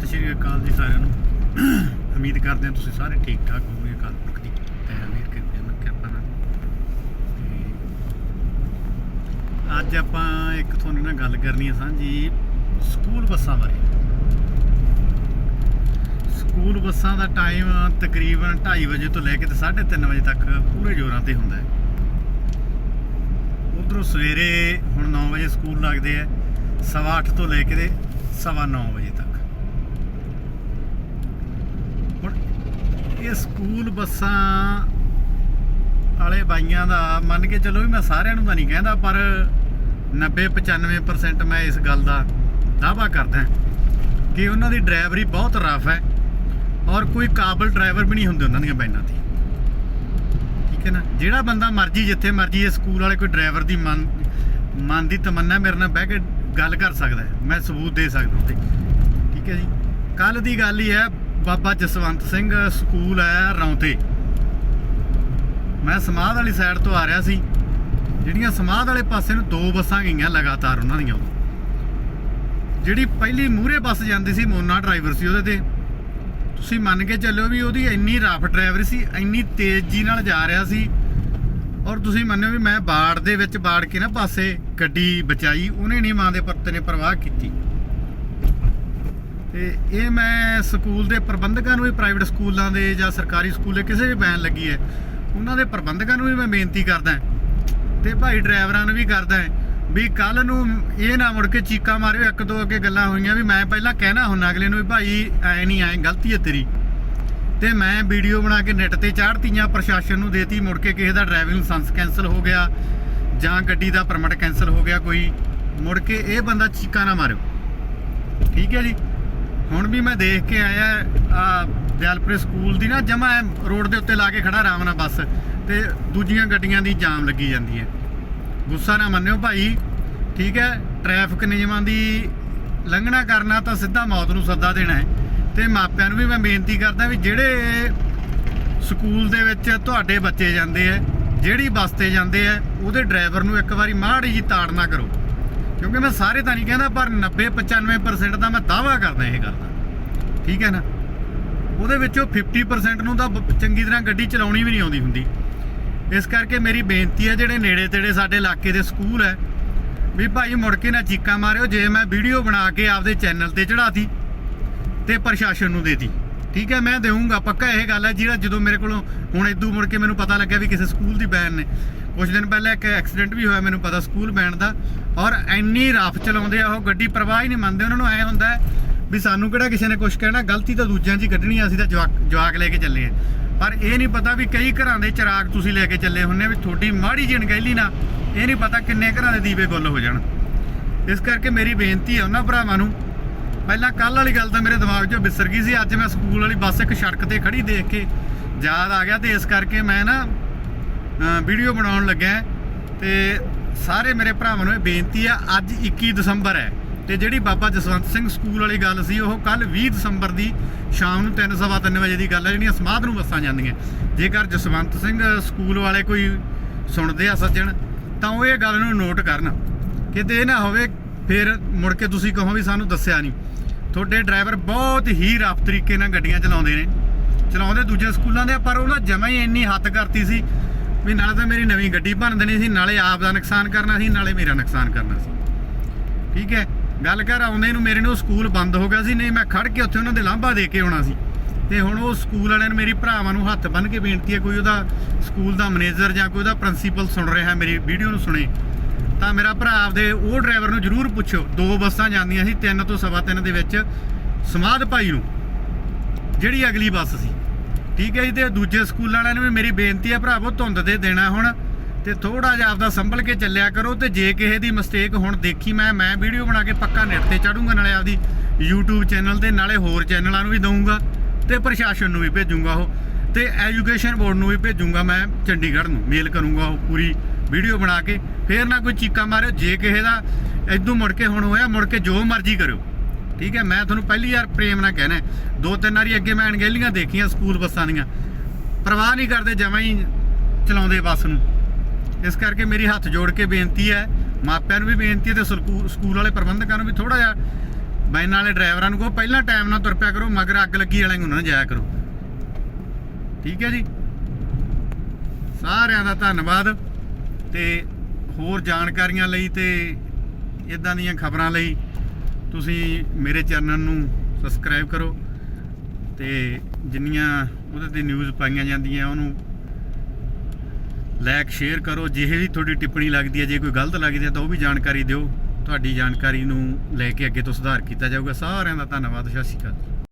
ਸਤਿ ਸ਼੍ਰੀ ਅਕਾਲ ਜੀ ਸਾਰਿਆਂ ਨੂੰ। ਉਮੀਦ ਕਰਦੇ ਹਾਂ ਤੁਸੀਂ ਸਾਰੇ ਠੀਕ ਠਾਕ ਹੋਵੋਗੇ, ਅਕਾਲ ਪੁਰਖ ਦੀ ਤੇ ਅਮੀਰ ਕਿਰਪਾ ਨਾਲ ਕਿਰਪਾ ਨਾਲ। ਅੱਜ ਆਪਾਂ ਇੱਕ ਤੁਹਾਨੂੰ ਨਾਲ ਗੱਲ ਕਰਨੀ ਹੈ ਸਾਂਝੀ ਸਕੂਲ ਬੱਸਾਂ ਬਾਰੇ। ਸਕੂਲ ਬੱਸਾਂ ਦਾ ਟਾਈਮ ਤਕਰੀਬਨ 2:30 ਵਜੇ ਤੋਂ ਲੈ ਕੇ ਤੇ 3:30 ਵਜੇ ਤੱਕ ਪੂਰੇ ਜ਼ੋਰਾਂ ਤੇ ਹੁੰਦਾ ਹੈ। ਉਧਰੋਂ ਸਵੇਰੇ ਹੁਣ 9 ਵਜੇ ਸਕੂਲ ਲੱਗਦੇ ਆ, ਸਵਾ ਅੱਠ ਤੋਂ ਲੈ ਕੇ ਤੇ ਸਵਾ 9 ਵਜੇ ਤੱਕ ਹੁਣ ਇਹ ਸਕੂਲ ਬੱਸਾਂ ਵਾਲੇ ਬਾਈਆਂ ਦਾ ਮੰਨ ਕੇ ਚਲੋ ਵੀ ਮੈਂ ਸਾਰਿਆਂ ਨੂੰ ਤਾਂ ਨਹੀਂ ਕਹਿੰਦਾ, ਪਰ 90 95% ਮੈਂ ਇਸ ਗੱਲ ਦਾ ਦਾਅਵਾ ਕਰਦਾ ਕਿ ਉਹਨਾਂ ਦੀ ਡਰਾਈਵਰੀ ਬਹੁਤ ਰਫ ਹੈ ਔਰ ਕੋਈ ਕਾਬਲ ਡਰਾਈਵਰ ਵੀ ਨਹੀਂ ਹੁੰਦੇ ਉਹਨਾਂ ਦੀਆਂ ਬਾਈਨਾਂ ਤੇ। ਠੀਕ ਹੈ ਨਾ? ਜਿਹੜਾ ਬੰਦਾ ਮਰਜ਼ੀ, ਜਿੱਥੇ ਮਰਜ਼ੀ ਇਹ ਸਕੂਲ ਵਾਲੇ ਕੋਈ ਡਰਾਈਵਰ ਦੀ ਮਨ ਮਨ ਦੀ ਤਮੰਨਾ ਮੇਰੇ ਨਾਲ ਬਹਿ ਕੇ ਗੱਲ ਕਰ ਸਕਦਾ ਮੈਂ ਸਬੂਤ ਦੇ ਸਕਦਾ ਉੱਤੇ ਠੀਕ ਹੈ ਜੀ? ਕੱਲ ਦੀ ਗੱਲ ਹੀ ਹੈ ਬਾਬਾ ਜਸਵੰਤ ਸਿੰਘ ਸਕੂਲ ਹੈ ਰੌਂਤੇ। ਮੈਂ ਸਮਾਧ ਵਾਲੀ ਸਾਈਡ ਤੋਂ ਆ ਰਿਹਾ ਸੀ। ਜਿਹੜੀਆਂ ਸਮਾਧ ਵਾਲੇ ਪਾਸੇ ਨੂੰ ਦੋ ਬੱਸਾਂ ਗਈਆਂ ਲਗਾਤਾਰ ਉਹਨਾਂ ਦੀਆਂ। ਜਿਹੜੀ ਪਹਿਲੀ ਮੂਹਰੇ ਬੱਸ ਜਾਂਦੀ ਸੀ ਮੋਨਾ ਡਰਾਈਵਰ ਸੀ ਉਹਦੇ ਤੇ। ਤੁਸੀਂ ਮੰਨ ਕੇ ਚੱਲਿਓ ਵੀ ਉਹਦੀ ਇੰਨੀ ਰਫ ਡਰਾਈਵਰ ਸੀ, ਇੰਨੀ ਤੇਜ਼ੀ ਨਾਲ ਜਾ ਰਿਹਾ ਸੀ। ਔਰ ਤੁਸੀਂ ਮੰਨਿਓ ਵੀ ਮੈਂ ਬਾੜ ਦੇ ਵਿੱਚ ਬਾੜ ਕੇ ਨਾ ਪਾਸੇ ਗੱਡੀ ਬਚਾਈ, ਉਹਨੇ ਨਹੀਂ ਮਾਂ ਦੇ ਪਰਤੇ ਨੇ ਪਰਵਾਹ ਕੀਤੀ। ਤੇ ਇਹ ਮੈਂ ਸਕੂਲ ਦੇ ਪ੍ਰਬੰਧਕਾਂ ਨੂੰ ਵੀ ਪ੍ਰਾਈਵੇਟ ਸਕੂਲਾਂ ਦੇ ਜਾਂ ਸਰਕਾਰੀ ਸਕੂਲੇ ਕਿਸੇ ਵੀ ਬੈਨ ਲੱਗੀ ਹੈ, ਉਹਨਾਂ ਦੇ ਪ੍ਰਬੰਧਕਾਂ ਨੂੰ ਵੀ ਮੈਂ ਬੇਨਤੀ ਕਰਦਾ ਤੇ ਭਾਈ ਡਰਾਈਵਰਾਂ ਨੂੰ ਵੀ ਕਰਦਾ ਵੀ ਕੱਲ ਨੂੰ ਇਹ ਨਾ ਮੁੜ ਕੇ ਚੀਕਾਂ ਮਾਰਿਓ, ਇੱਕ ਦੋ ਅੱਗੇ ਗੱਲਾਂ ਹੋਈਆਂ ਵੀ ਮੈਂ ਪਹਿਲਾਂ ਕਹਿਣਾ ਹੁੰਦਾ ਅਗਲੇ ਨੂੰ ਵੀ ਭਾਈ ਐ ਨਹੀਂ ਐ, ਗਲਤੀ ਹੈ ਤੇਰੀ। ਤੇ ਮੈਂ ਵੀਡੀਓ ਬਣਾ ਕੇ ਨੈਟ ਤੇ ਚਾੜਤੀਆਂ ਪ੍ਰਸ਼ਾਸਨ ਨੂੰ ਦੇਤੀ, ਮੁੜ ਕੇ ਕਿਸੇ ਦਾ ਡਰਾਈਵਿੰਗ ਲਾਇਸੈਂਸ ਕੈਨਸਲ ਹੋ ਗਿਆ ਜਾਂ ਗੱਡੀ ਦਾ ਪਰਮਿਟ ਕੈਨਸਲ ਹੋ ਗਿਆ ਕੋਈ, ਮੁੜ ਕੇ ਇਹ ਬੰਦਾ ਚੀਕਾਂ ਨਾ ਮਾਰਿਓ। ਠੀਕ ਹੈ ਜੀ? ਹੁਣ ਵੀ ਮੈਂ ਦੇਖ ਕੇ ਆਇਆ, ਆ ਦਿਆਲਪੁਰੇ ਸਕੂਲ ਦੀ ਨਾ, ਜਮਾ ਰੋਡ ਦੇ ਉੱਤੇ ਲਾ ਕੇ ਖੜਾ ਆਰਾਮ ਨਾਲ ਬੱਸ ਤੇ ਦੂਜੀਆਂ ਗੱਡੀਆਂ ਦੀ ਜਾਮ ਲੱਗੀ ਜਾਂਦੀ ਹੈ। ਗੁੱਸਾ ਨਾ ਮੰਨਿਓ ਭਾਈ, ਠੀਕ ਹੈ ਟ੍ਰੈਫਿਕ ਨਿਯਮਾਂ ਦੀ ਲੰਘਣਾ ਕਰਨਾ ਤਾਂ ਸਿੱਧਾ ਮੌਤ ਨੂੰ ਸੱਦਾ ਦੇਣਾ ਹੈ। ਤੇ ਮਾਪਿਆਂ ਨੂੰ ਵੀ ਮੈਂ ਬੇਨਤੀ ਕਰਦਾ ਵੀ ਜਿਹੜੇ ਸਕੂਲ ਦੇ ਵਿੱਚ ਤੁਹਾਡੇ ਬੱਚੇ ਜਾਂਦੇ ਆ ਜਿਹੜੀ ਬੱਸ ਤੇ ਜਾਂਦੇ ਆ ਉਹਦੇ ਡਰਾਈਵਰ ਨੂੰ ਇੱਕ ਵਾਰੀ ਮਾੜੀ ਜੀ ਤਾੜਨਾ ਕਰੋ। ਕਿਉਂਕਿ ਮੈਂ ਸਾਰੇ ਤਾਂ ਨਹੀਂ ਕਹਿੰਦਾ, ਪਰ 90 95% ਦਾ ਮੈਂ ਦਾਅਵਾ ਕਰਦਾ ਇਹ ਗੱਲ ਦਾ। ਠੀਕ ਹੈ ਨਾ? ਉਹਦੇ ਵਿੱਚੋਂ 50% ਨੂੰ ਤਾਂ ਬ- ਚੰਗੀ ਤਰ੍ਹਾਂ ਗੱਡੀ ਚਲਾਉਣੀ ਵੀ ਨਹੀਂ ਆਉਂਦੀ ਹੁੰਦੀ। ਇਸ ਕਰਕੇ ਮੇਰੀ ਬੇਨਤੀ ਹੈ, ਜਿਹੜੇ ਨੇੜੇ ਤੇੜੇ ਸਾਡੇ ਇਲਾਕੇ ਦੇ ਸਕੂਲ ਹੈ, ਵੀ ਭਾਈ ਮੁੜ ਕੇ ਨਾ ਚੀਕਾਂ ਮਾਰਿਓ, ਜੇ ਮੈਂ ਵੀਡੀਓ ਬਣਾ ਕੇ ਆਪਦੇ ਚੈਨਲ ਤੇ ਚੜਾਤੀ ਤੇ ਪ੍ਰਸ਼ਾਸਨ ਨੂੰ ਦੇਤੀ। ਠੀਕ ਹੈ, ਮੈਂ ਦੇਵਾਂਗਾ ਪੱਕਾ ਇਹ ਗੱਲ ਹੈ, ਜਿਹੜਾ ਜਦੋਂ ਮੇਰੇ ਕੋਲੋਂ ਹੁਣ ਇਦੋਂ ਮੁੜ ਕੇ ਮੈਨੂੰ ਪਤਾ ਲੱਗਿਆ ਵੀ ਕਿਸੇ ਸਕੂਲ ਦੀ ਬੈਨ ਨੇ। ਕੁਝ ਦਿਨ ਪਹਿਲਾਂ ਇੱਕ ਐਕਸੀਡੈਂਟ ਵੀ ਹੋਇਆ, ਮੈਨੂੰ ਪਤਾ, ਸਕੂਲ ਬੈਨ ਦਾ। ਔਰ ਇੰਨੀ ਰਫ ਚਲਾਉਂਦੇ ਆ, ਉਹ ਗੱਡੀ ਪਰਵਾਹ ਹੀ ਨਹੀਂ ਮੰਨਦੇ, ਉਹਨਾਂ ਨੂੰ ਐ ਹੁੰਦਾ ਵੀ ਸਾਨੂੰ ਕਿਹੜਾ ਕਿਸੇ ਨੇ ਕੁਝ ਕਹਿਣਾ, ਗਲਤੀ ਤਾਂ ਦੂਜਿਆਂ 'ਚ ਹੀ ਕੱਢਣੀ ਆ, ਅਸੀਂ ਤਾਂ ਜਵਾਕ ਜਵਾਕ ਲੈ ਕੇ ਚੱਲੇ ਆ। ਪਰ ਇਹ ਨਹੀਂ ਪਤਾ ਵੀ ਕਈ ਘਰਾਂ ਦੇ ਚਿਰਾਗ ਤੁਸੀਂ ਲੈ ਕੇ ਚੱਲੇ ਹੁੰਨੇ ਵੀ ਤੁਹਾਡੀ ਮਾੜੀ ਜਿਹੀ ਅਣਗਹਿਲੀ ਨਾ ਇਹ ਨਹੀਂ ਪਤਾ ਕਿੰਨੇ ਘਰਾਂ ਦੇ ਦੀਵੇ ਗੁੱਲ ਹੋ ਜਾਣ। ਇਸ ਕਰਕੇ ਮੇਰੀ ਬੇਨਤੀ ਹੈ ਉਹਨਾਂ ਭਰਾਵਾਂ ਨੂੰ, ਪਹਿਲਾਂ ਕੱਲ ਵਾਲੀ ਗੱਲ ਤਾਂ ਮੇਰੇ ਦਿਮਾਗ 'ਚੋਂ ਵਿਸਰ ਗਈ ਸੀ, ਅੱਜ ਮੈਂ ਸਕੂਲ ਵਾਲੀ ਬੱਸ ਇੱਕ ਸੜਕ ਤੇ ਖੜੀ ਦੇਖ ਕੇ ਯਾਦ ਆ ਗਿਆ ਤੇ ਇਸ ਕਰਕੇ ਮੈਂ ਨਾ ਵੀਡੀਓ ਬਣਾਉਣ ਲੱਗਾ ਤੇ ਸਾਰੇ ਮੇਰੇ ਭਰਾਵਾਂ ਨੂੰ ਇਹ ਬੇਨਤੀ ਆ, ਅੱਜ 21 ਦਸੰਬਰ ਹੈ ਤੇ ਜਿਹੜੀ ਬਾਬਾ ਜਸਵੰਤ ਸਿੰਘ ਸਕੂਲ ਵਾਲੀ ਗੱਲ ਸੀ, ਉਹ ਕੱਲ 20 ਦਸੰਬਰ ਦੀ ਸ਼ਾਮ ਨੂੰ 3:30 ਵਜੇ ਦੀ ਗੱਲ ਹੈ, ਜਿਹੜੀਆਂ ਸਮਾਧ ਨੂੰ ਬੱਸਾਂ ਜਾਂਦੀਆਂ। ਜੇਕਰ ਜਸਵੰਤ ਸਿੰਘ ਸਕੂਲ ਵਾਲੇ ਕੋਈ ਸੁਣਦੇ ਆ ਸੱਜਣ, ਤਾਂ ਉਹ ਇਹ ਗੱਲ ਨੂੰ ਨੋਟ ਕਰਨ ਕਿਤੇ ਇਹ ਨਾ ਹੋਵੇ, ਫਿਰ ਮੁੜ ਕੇ ਤੁਸੀਂ ਕਹੋ ਵੀ ਸਾਨੂੰ ਦੱਸਿਆ ਨਹੀਂ। ਤੁਹਾਡੇ ਡਰਾਈਵਰ ਬਹੁਤ ਹੀ ਰਫ ਤਰੀਕੇ ਨਾਲ ਗੱਡੀਆਂ ਚਲਾਉਂਦੇ ਨੇ। ਚਲਾਉਂਦੇ ਦੂਜੇ ਸਕੂਲਾਂ ਦੇ ਪਰ ਉਹਨਾਂ ਜਮਾ ਹੀ ਇੰਨੀ ਹੱਦ ਕਰਤੀ ਸੀ ਵੀ ਨਾਲੇ ਤਾਂ ਮੇਰੀ ਨਵੀਂ ਗੱਡੀ ਭੰਨ ਦੇਣੀ ਸੀ, ਨਾਲੇ ਆਪ ਦਾ ਨੁਕਸਾਨ ਕਰਨਾ ਸੀ, ਨਾਲੇ ਮੇਰਾ ਨੁਕਸਾਨ ਕਰਨਾ ਸੀ। ਠੀਕ ਹੈ? ਗੱਲ ਕਰ, ਆਉਂਦੇ ਨੂੰ ਮੇਰੇ ਨੂੰ ਸਕੂਲ ਬੰਦ ਹੋ ਗਿਆ ਸੀ, ਨਹੀਂ ਮੈਂ ਖੜ ਕੇ ਉੱਥੇ ਉਹਨਾਂ ਦੇ ਲਾਂਭਾ ਦੇ ਕੇ ਆਉਣਾ ਸੀ। ਤੇ ਹੁਣ ਉਹ ਸਕੂਲ ਵਾਲਿਆਂ ਨੇ ਮੇਰੀ ਭਰਾਵਾਂ ਨੂੰ ਹੱਥ ਬੰਨ ਕੇ ਬੇਨਤੀ ਹੈ, ਕੋਈ ਉਹਦਾ ਸਕੂਲ ਦਾ ਮੈਨੇਜਰ ਜਾਂ ਕੋਈ ਉਹਦਾ ਪ੍ਰਿੰਸੀਪਲ ਸੁਣ ਰਿਹਾ, ਮੇਰੀ ਵੀਡੀਓ ਨੂੰ ਸੁਣੇ। ਤਾਂ ਮੇਰਾ ਭਰਾ ਆਪਦੇ ਉਹ ਡਰਾਈਵਰ ਨੂੰ ਜ਼ਰੂਰ ਪੁੱਛੋ। ਦੋ ਬੱਸਾਂ ਜਾਂਦੀਆਂ ਸੀ 3 ਤੋਂ ਸਵਾ ਤਿੰਨ ਦੇ ਵਿੱਚ ਸਮਾਧ ਭਾਈ ਨੂੰ, ਜਿਹੜੀ ਅਗਲੀ ਬੱਸ ਸੀ। ਠੀਕ ਹੈ ਜੀ, ਤੇ ਦੂਜੇ ਸਕੂਲ ਵਾਲਿਆਂ ਨੂੰ ਵੀ ਮੇਰੀ ਬੇਨਤੀ ਹੈ ਭਰਾਵੋ, ਧੁੰਦ ਦੇ ਦੇਣਾ ਹੁਣ, ਤੇ ਥੋੜਾ ਜਿਹਾ ਆਪਦਾ ਸੰਭਲ ਕੇ ਚੱਲਿਆ ਕਰੋ, ਤੇ ਜੇ ਕਿਸੇ ਦੀ ਮਿਸਟੇਕ ਹੁਣ ਦੇਖੀ ਮੈਂ ਮੈਂ ਵੀਡੀਓ ਬਣਾ ਕੇ ਪੱਕਾ ਨੈਟ ਤੇ ਚੜੂੰਗਾ, ਨਾਲੇ ਆਪਦੀ YouTube ਚੈਨਲ ਤੇ, ਨਾਲੇ ਹੋਰ ਚੈਨਲਾਂ ਨੂੰ ਵੀ ਦਊਂਗਾ, ਤੇ ਪ੍ਰਸ਼ਾਸਨ ਨੂੰ ਵੀ ਭੇਜੂੰਗਾ ਉਹ, ਤੇ ਐਜੂਕੇਸ਼ਨ ਬੋਰਡ ਨੂੰ ਵੀ ਭੇਜੂੰਗਾ ਮੈਂ, ਚੰਡੀਗੜ੍ਹ ਨੂੰ ਮੇਲ ਕਰੂੰਗਾ ਉਹ ਪੂਰੀ ਵੀਡੀਓ ਬਣਾ ਕੇ, ਫੇਰ ਨਾ ਕੋਈ ਚੀਕਾ ਮਾਰਿਓ, ਜੇ ਕਿਸੇ ਦਾ ਇਦੋਂ ਮੁੜ ਕੇ ਹੁਣ ਹੋਇਆ, ਮੁੜ ਕੇ ਜੋ ਮਰਜ਼ੀ ਕਰਿਓ। ਠੀਕ ਹੈ, ਮੈਂ ਤੁਹਾਨੂੰ ਪਹਿਲੀ ਵਾਰ ਪ੍ਰੇਮ ਨਾਲ ਕਹਿਣਾ ਦੋ ਤਿੰਨ ਵਾਰੀ ਅੱਗੇ ਮੈਂ ਅਣਗਹਿਲੀਆਂ ਦੇਖੀਆਂ ਸਕੂਲ ਬੱਸਾਂ ਦੀਆਂ। ਪਰਵਾਹ ਨਹੀਂ ਕਰਦੇ, ਜਮਾਂ ਹੀ ਚਲਾਉਂਦੇ ਬੱਸ ਨੂੰ। ਇਸ ਕਰਕੇ ਮੇਰੀ ਹੱਥ ਜੋੜ ਕੇ ਬੇਨਤੀ ਹੈ, ਮਾਪਿਆਂ ਨੂੰ ਵੀ ਬੇਨਤੀ ਹੈ ਤੇ ਸਕੂ- ਸਕੂਲ ਵਾਲੇ ਪ੍ਰਬੰਧਕਾਂ ਨੂੰ ਵੀ ਥੋੜਾ ਜਿਹਾ ਬੈਨ ਵਾਲੇ ਡਰਾਈਵਰਾਂ ਨੂੰ ਕਹੋ, ਪਹਿਲਾਂ ਟਾਈਮ ਨਾਲ ਤੁਰ ਪਿਆ ਕਰੋ, ਮਗਰ ਅੱਗ ਲੱਗੀ ਵਾਲਿਆਂ ਨੂੰ ਨਾ ਜਾਇਆ ਕਰੋ। ਠੀਕ ਹੈ ਜੀ? ਸਾਰਿਆਂ ਦਾ ਧੰਨਵਾਦ ਤੇ ਹੋਰ ਜਾਣਕਾਰੀਆਂ ਲਈ ਤੇ ਇਦਾਂ ਦੀਆਂ ਖਬਰਾਂ ਲਈ ਤੁਸੀਂ ਮੇਰੇ ਚੈਨਲ ਨੂੰ ਸਬਸਕ੍ਰਾਈਬ ਕਰੋ ਤੇ ਜਿੰਨੀਆਂ ਉਹਦੇ ਤੇ ਨਿਊਜ਼ ਪਾਈਆਂ ਜਾਂਦੀਆਂ, ਉਹਨੂੰ ਲਾਈਕ ਸ਼ੇਅਰ ਕਰੋ। ਜਿਹੇ ਵੀ ਤੁਹਾਡੀ ਟਿੱਪਣੀ ਲੱਗਦੀ ਹੈ, ਜੇ ਕੋਈ ਗਲਤ ਲੱਗਦੀ ਹੈ, ਤਾਂ ਉਹ ਵੀ ਜਾਣਕਾਰੀ ਦਿਓ। ਤੁਹਾਡੀ ਜਾਣਕਾਰੀ ਨੂੰ ਲੈ ਕੇ ਅੱਗੇ ਤੋਂ ਸੁਧਾਰ ਕੀਤਾ ਜਾਊਗਾ। ਸਾਰਿਆਂ ਦਾ ਧੰਨਵਾਦ। ਸਤਿ ਸ਼੍ਰੀ ਅਕਾਲ।